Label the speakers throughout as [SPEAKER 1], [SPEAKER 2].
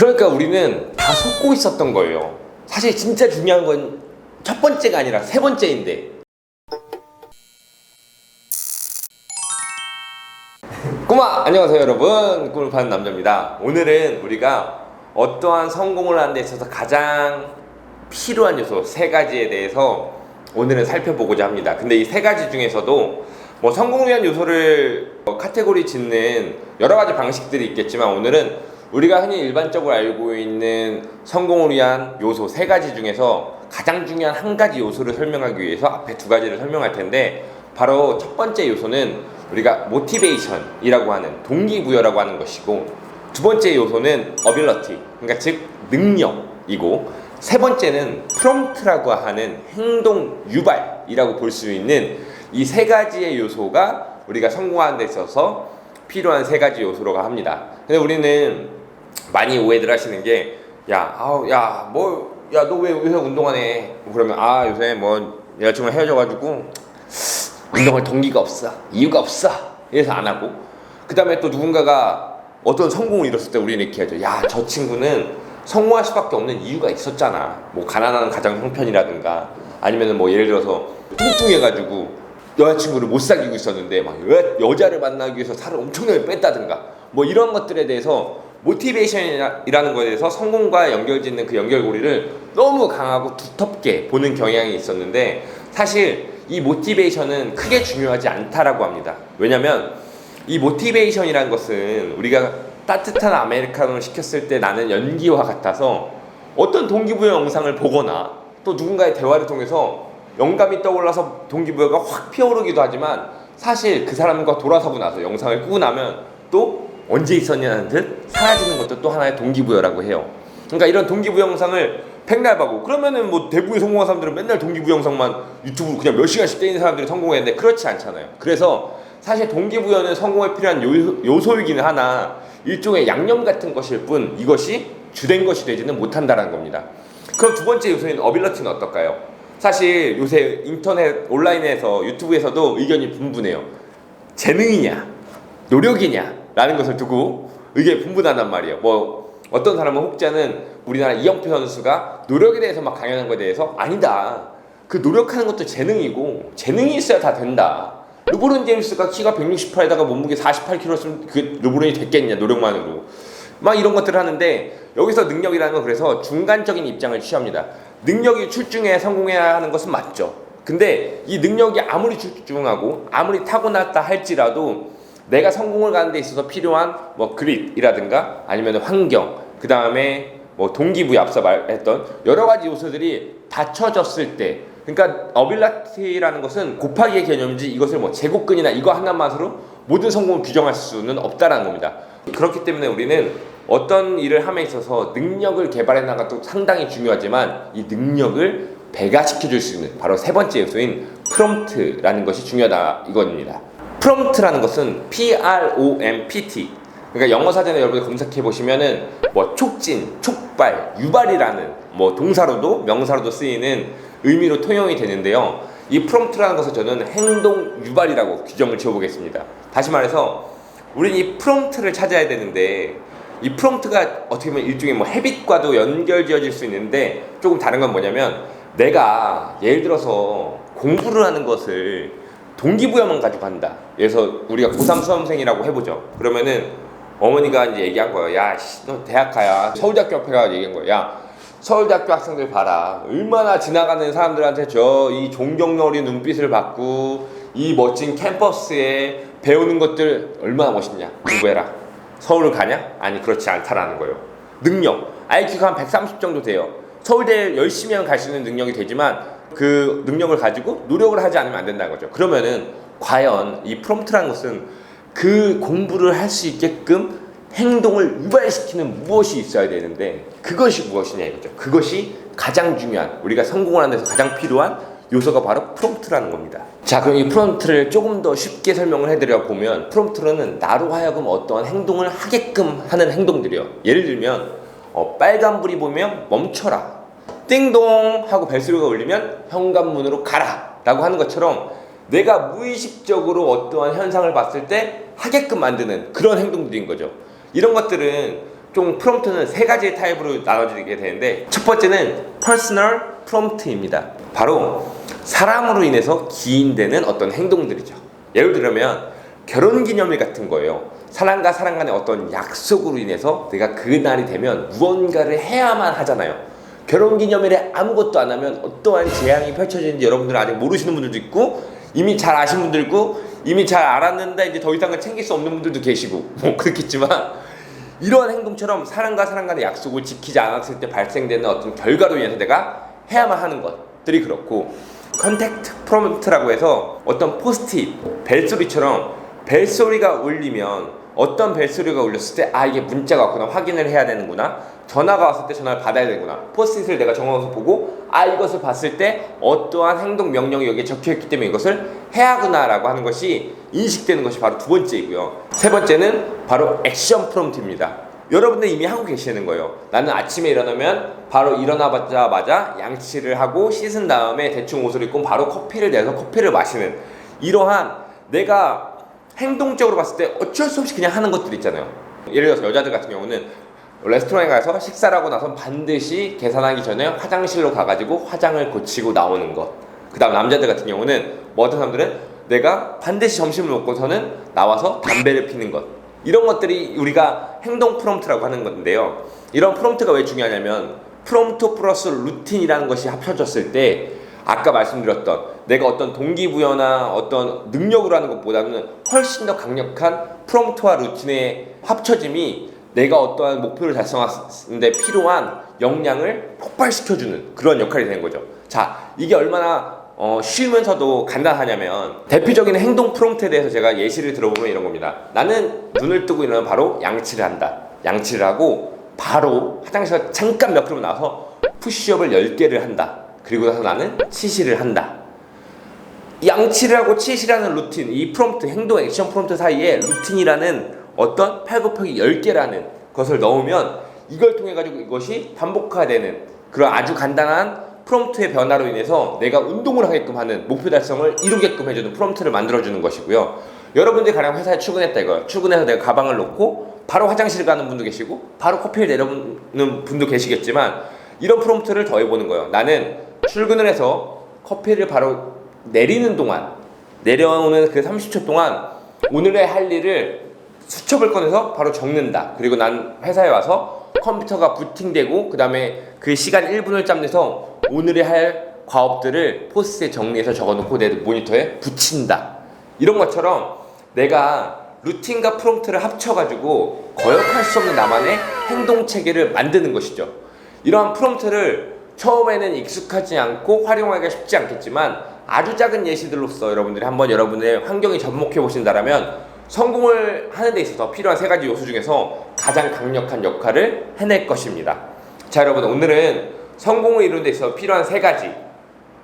[SPEAKER 1] 그러니까 우리는 다 속고 있었던 거예요. 사실 진짜 중요한 건 첫 번째가 아니라 세 번째인데. 꼬마 안녕하세요 여러분 꿈을 파는 남자입니다. 오늘은 우리가 어떠한 성공을 하는 데 있어서 가장 필요한 요소 세 가지에 대해서 오늘은 살펴보고자 합니다. 근데 이 세 가지 중에서도 뭐 성공을 위한 요소를 어, 카테고리 짓는 여러 가지 방식들이 있겠지만 오늘은 우리가 흔히 일반적으로 알고 있는 성공을 위한 요소 세 가지 중에서 가장 중요한 한 가지 요소를 설명하기 위해서 앞에 두 가지를 설명할 텐데 바로 첫 번째 요소는 우리가 모티베이션이라고 하는 동기부여라고 하는 것이고 두 번째 요소는 어빌러티 그러니까 즉 능력이고 세 번째는 프롬프트라고 하는 행동 유발이라고 볼 수 있는 이 세 가지의 요소가 우리가 성공하는 데 있어서 필요한 세 가지 요소로가 합니다. 근데 우리는 많이 오해들 하시는 게 야, 아우, 야, 뭐, 야, 너 왜 요새 운동하네? 그러면 아, 요새 뭐 여자친구랑 헤어져 가지고 운동할 동기가 없어, 이유가 없어. 이래서 안 하고. 그 다음에 또 누군가가 어떤 성공을 이뤘을 때 우리는 이렇게 하죠. 야, 저 친구는 성공할 수밖에 없는 이유가 있었잖아. 뭐 가난한 가정 형편이라든가 아니면은 뭐 예를 들어서 뚱뚱해가지고 여자친구를 못 사귀고 있었는데 막 여, 여자를 만나기 위해서 살을 엄청나게 뺐다든가 뭐 이런 것들에 대해서 모티베이션이라는 것에 대해서 성공과 연결짓는 그 연결고리를 너무 강하고 두텁게 보는 경향이 있었는데 사실 이 모티베이션은 크게 중요하지 않다라고 합니다. 왜냐면 이 모티베이션이라는 것은 우리가 따뜻한 아메리카노를 시켰을 때 나는 연기와 같아서 어떤 동기부여 영상을 보거나 또 누군가의 대화를 통해서 영감이 떠올라서 동기부여가 확 피어오르기도 하지만 사실 그 사람과 돌아서고 나서 영상을 끄고 나면 또 언제 있었냐는 듯 사라지는 것도 또 하나의 동기부여라고 해요. 그러니까 이런 동기부여 영상을 백날 봐고 그러면은 뭐 대부분의 성공한 사람들은 맨날 동기부여 영상만 유튜브로 그냥 몇 시간씩 때리는 사람들이 성공했는데 그렇지 않잖아요. 그래서 사실 동기부여는 성공에 필요한 요, 요소이기는 하나 일종의 양념 같은 것일 뿐 이것이 주된 것이 되지는 못한다라는 겁니다. 그럼 두 번째 요소인 어빌러티는 어떨까요? 사실 요새 인터넷 온라인에서 유튜브에서도 의견이 분분해요. 재능이냐, 노력이냐, 라는 것을 두고 의견이 분분하단 말이에요. 뭐 어떤 사람은 혹자는 우리나라 이영표 선수가 노력에 대해서 막 강연한 것에 대해서 아니다. 그 노력하는 것도 재능이고 재능이 있어야 다 된다. 르브론 제임스가 키가 168에다가 몸무게 48kg였으면 그 르브론이 됐겠냐 노력만으로. 막 이런 것들을 하는데 여기서 능력이라는 건 그래서 중간적인 입장을 취합니다. 능력이 출중해야 성공해야 하는 것은 맞죠. 근데 이 능력이 아무리 출중하고 아무리 타고났다 할지라도 내가 성공을 가는 데 있어서 필요한 뭐 그릿이라든가 아니면 환경 그 다음에 뭐 동기부여 앞서 말했던 여러 가지 요소들이 받쳐졌을 때 그러니까 어빌라티라는 것은 곱하기의 개념이지 이것을 뭐 제곱근이나 이거 하나만으로 모든 성공을 규정할 수는 없다라는 겁니다. 그렇기 때문에 우리는 어떤 일을 함에 있어서 능력을 개발해 나가도 상당히 중요하지만 이 능력을 배가시켜 줄 수 있는 바로 세 번째 요소인 프롬프트라는 것이 중요하다 이겁니다. 프롬프트라는 것은 P R O M P T 그러니까 영어 사전에 여러분 검색해 보시면은 뭐 촉진, 촉발, 유발이라는 뭐 동사로도 명사로도 쓰이는 의미로 통용이 되는데요. 이 프롬프트라는 것을 저는 행동 유발이라고 규정을 지어보겠습니다. 다시 말해서 우리는 이 프롬프트를 찾아야 되는데 이 프롬프트가 어떻게 보면 일종의 뭐 헤빗과도 연결지어질 수 있는데 조금 다른 건 뭐냐면 내가 예를 들어서 공부를 하는 것을 동기부여만 가지고 한다. 그래서 우리가 고3 수험생이라고 해보죠. 그러면은 어머니가 이제 얘기한 거예요. 야, 씨, 너 대학 가야. 서울대학교 앞에 가서 얘기한 거야. 야, 서울대학교 학생들 봐라. 얼마나 지나가는 사람들한테 저 이 존경 어린 눈빛을 받고 이 멋진 캠퍼스에 배우는 것들 얼마나 멋있냐. 공부해라. 서울을 가냐? 아니, 그렇지 않다라는 거예요. 능력. IQ가 한 130 정도 돼요. 서울대 열심히 하면 갈 수 있는 능력이 되지만 그 능력을 가지고 노력을 하지 않으면 안 된다는 거죠. 그러면은 과연 이 프롬프트라는 것은 그 공부를 할 수 있게끔 행동을 유발시키는 무엇이 있어야 되는데 그것이 무엇이냐 이거죠. 그것이 가장 중요한 우리가 성공을 하는 데서 가장 필요한 요소가 바로 프롬프트라는 겁니다. 자, 그럼 이 프롬프트를 조금 더 쉽게 설명을 해드려 보면 프롬프트는 나로 하여금 어떠한 행동을 하게끔 하는 행동들이요. 예를 들면 어, 빨간불이 보면 멈춰라. 띵동 하고 벨소리가 울리면 현관문으로 가라 라고 하는 것처럼 내가 무의식적으로 어떠한 현상을 봤을 때 하게끔 만드는 그런 행동들인 거죠. 이런 것들은 좀 프롬프트는 세 가지 타입으로 나눠지게 되는데 첫 번째는 퍼스널 프롬프트입니다. 바로 사람으로 인해서 기인되는 어떤 행동들이죠. 예를 들면 결혼 기념일 같은 거예요. 사람과 사람 간의 어떤 약속으로 인해서 내가 그 날이 되면 무언가를 해야만 하잖아요. 결혼 기념일에 아무것도 안 하면 어떠한 재앙이 펼쳐지는지 여러분들 아직 모르시는 분들도 있고 이미 잘 아신 분들도 있고 이미 잘 알았는데 이제 더 이상은 챙길 수 없는 분들도 계시고. 뭐 그렇겠지만 이러한 행동처럼 사람과 사람 간의 약속을 지키지 않았을 때 발생되는 어떤 결과로 인해서 내가 해야만 하는 것들이 그렇고 컨택트 프롬프트라고 해서 어떤 포스트잇 벨소리처럼 벨소리가 울리면 어떤 벨소리가 울렸을 때 아 이게 문자가 왔구나 확인을 해야 되는구나 전화가 왔을 때 전화를 받아야 되구나 포스트잇을 내가 적어서 보고 아 이것을 봤을 때 어떠한 행동 명령이 여기에 적혀있기 때문에 이것을 해야 하구나라고 하는 것이 인식되는 것이 바로 두 번째이고요. 세 번째는 바로 액션 프롬프트입니다. 여러분들 이미 하고 계시는 거예요. 나는 아침에 일어나면 바로 일어나자마자 양치를 하고 씻은 다음에 대충 옷을 입고 바로 커피를 내서 커피를 마시는 이러한 내가 행동적으로 봤을 때 어쩔 수 없이 그냥 하는 것들 있잖아요. 예를 들어서 여자들 같은 경우는 레스토랑에 가서 식사를 하고 나서 반드시 계산하기 전에 화장실로 가가지고 화장을 고치고 나오는 것. 그 다음 남자들 같은 경우는 뭐 어떤 사람들은 내가 반드시 점심을 먹고서는 나와서 담배를 피는 것. 이런 것들이 우리가 행동 프롬프트라고 하는 건데요. 이런 프롬프트가 왜 중요하냐면 프롬프트 플러스 루틴이라는 것이 합쳐졌을 때 아까 말씀드렸던 내가 어떤 동기부여나 어떤 능력으로 하는 것보다는 훨씬 더 강력한 프롬프트와 루틴의 합쳐짐이 내가 어떠한 목표를 달성하는데 필요한 역량을 폭발시켜주는 그런 역할이 되는 거죠. 자, 이게 얼마나 어, 쉬우면서도 간단하냐면 대표적인 행동 프롬프트에 대해서 제가 예시를 들어보면 이런 겁니다. 나는 눈을 뜨고 일어나면 바로 양치를 한다. 양치를 하고 바로 화장실 잠깐 몇 km 나와서 푸시업을 10개를 한다. 그리고 나서 나는 치실을 한다. 양치를 하고 치실하는 루틴, 이 프롬프트, 행동 액션 프롬프트 사이에 루틴이라는 어떤 8 곱하기 10개라는 것을 넣으면 이걸 통해 가지고 이것이 반복화되는 그런 아주 간단한 프롬프트의 변화로 인해서 내가 운동을 하게끔 하는 목표 달성을 이루게끔 해주는 프롬프트를 만들어주는 것이고요. 여러분들이 가령 회사에 출근했다 이거요. 출근해서 내가 가방을 놓고 바로 화장실 가는 분도 계시고 바로 커피를 내려놓는 분도 계시겠지만 이런 프롬프트를 더해보는 거예요. 나는 출근을 해서 커피를 바로 내리는 동안 내려오는 그 30초 동안 오늘의 할 일을 수첩을 꺼내서 바로 적는다. 그리고 난 회사에 와서 컴퓨터가 부팅되고 그 다음에 그 시간 1분을 짬내서 오늘의 할 과업들을 포스트에 정리해서 적어놓고 내 모니터에 붙인다. 이런 것처럼 내가 루틴과 프롬프트를 합쳐가지고 거역할 수 없는 나만의 행동 체계를 만드는 것이죠. 이러한 프롬프트를 처음에는 익숙하지 않고 활용하기가 쉽지 않겠지만 아주 작은 예시들로서 여러분들이 한번 여러분의 환경에 접목해 보신다라면 성공을 하는 데 있어서 필요한 세 가지 요소 중에서 가장 강력한 역할을 해낼 것입니다. 자, 여러분 오늘은 성공을 이루는 데 있어서 필요한 세 가지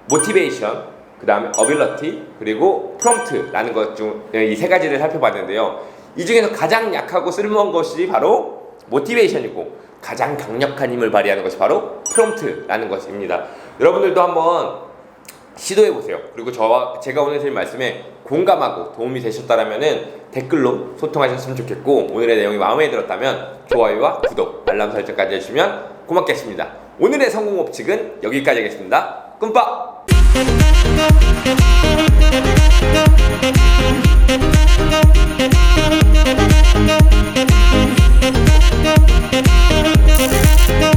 [SPEAKER 1] 모티베이션, 그 다음에 어빌러티, 그리고 프롬프트라는 것 중 이 세 가지를 살펴봤는데요. 이 중에서 가장 약하고 쓸모없는 것이 바로 모티베이션이고 가장 강력한 힘을 발휘하는 것이 바로 프롬프트라는 것입니다. 여러분들도 한번 시도해 보세요. 그리고 저와 제가 오늘 드린 말씀에 공감하고 도움이 되셨다라면은 댓글로 소통하셨으면 좋겠고 오늘의 내용이 마음에 들었다면 좋아요와 구독, 알람 설정까지 해주시면 고맙겠습니다. 오늘의 성공 법칙은 여기까지 하겠습니다. 꿈빠!
[SPEAKER 2] Go.